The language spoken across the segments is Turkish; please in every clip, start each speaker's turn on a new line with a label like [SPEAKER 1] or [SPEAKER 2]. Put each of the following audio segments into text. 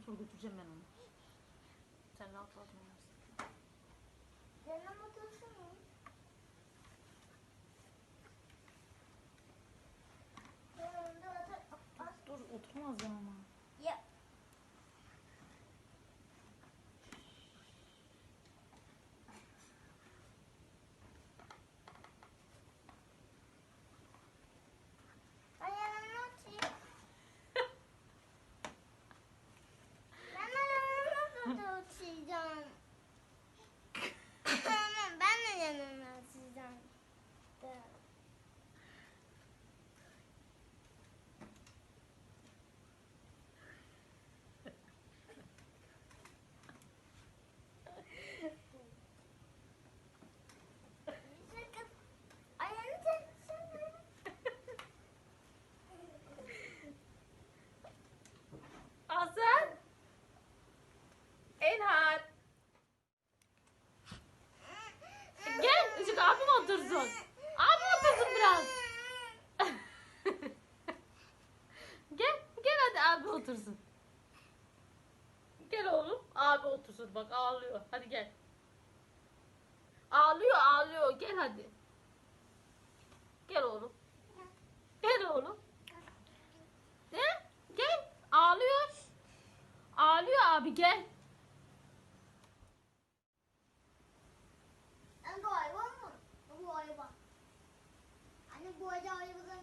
[SPEAKER 1] Sonra götüreceğim ben onu. Sen rahat rahat oynarsın.
[SPEAKER 2] Mu? Tamam, dur, otur.
[SPEAKER 1] Dur oturmaz ya ama.
[SPEAKER 2] Ya. Ay, yanına oturayım. Ben de yanına oturacağım. Tamam, ben de yanına oturacağım. Dur. Sakın ayağını çeksene.
[SPEAKER 1] Hasan. Enhar. Gel Işık abim otursun. Abim otursun biraz. gel gel hadi abi otursun. Gel oğlum abi otursun bak ağlıyor. Hadi gel. Ağlıyor ağlıyor gel hadi. Gel oğlum. Gel oğlum. Ne? Gel. Ağlıyor. Ağlıyor abi gel.
[SPEAKER 2] Anh gọi quá mà. Anh gọi bà. Anh gọi cho em con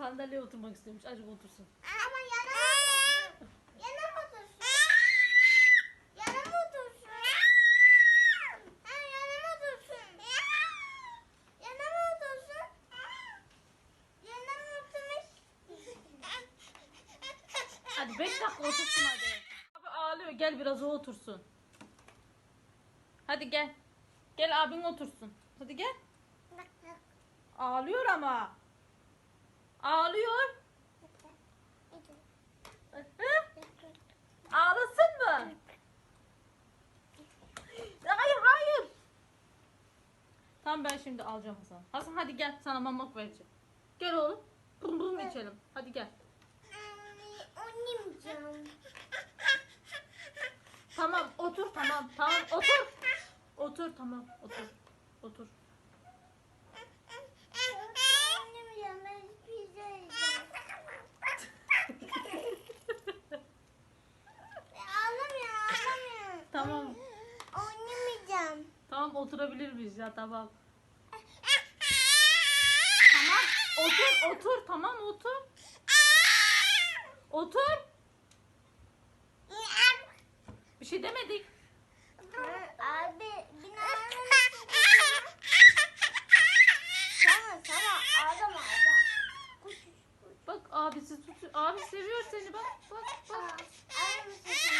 [SPEAKER 1] sandalyeye oturmak istemiş. Acık otursun.
[SPEAKER 2] Ama yanıma otursun. Yanıma otursun. Yanıma otursun. Ha, yanıma otursun. Yanıma otursun. Yanıma oturmuş.
[SPEAKER 1] Hadi 5 dakika otursun hadi. Abi ağlıyor gel biraz o otursun. Hadi gel. Gel abin otursun. Hadi gel. Ağlıyor ama. Tamam ben şimdi alacağım Hasan. Hasan hadi gel sana mamak vereceğim. Gel oğlum. Bum bum içelim. Hadi gel.
[SPEAKER 2] Oynamayacağım.
[SPEAKER 1] Tamam otur tamam tamam otur. Otur tamam otur. Otur. Tamam.
[SPEAKER 2] Oynamayacağım.
[SPEAKER 1] Tamam oturabilir miyiz ya tamam. Tamam otur otur tamam otur. Otur. Bir şey demedik.
[SPEAKER 2] Abi binanın Sana sana adam adam.
[SPEAKER 1] Bak abisi tut. Abi seviyor seni bak bak bak.
[SPEAKER 2] Ay mısın sen?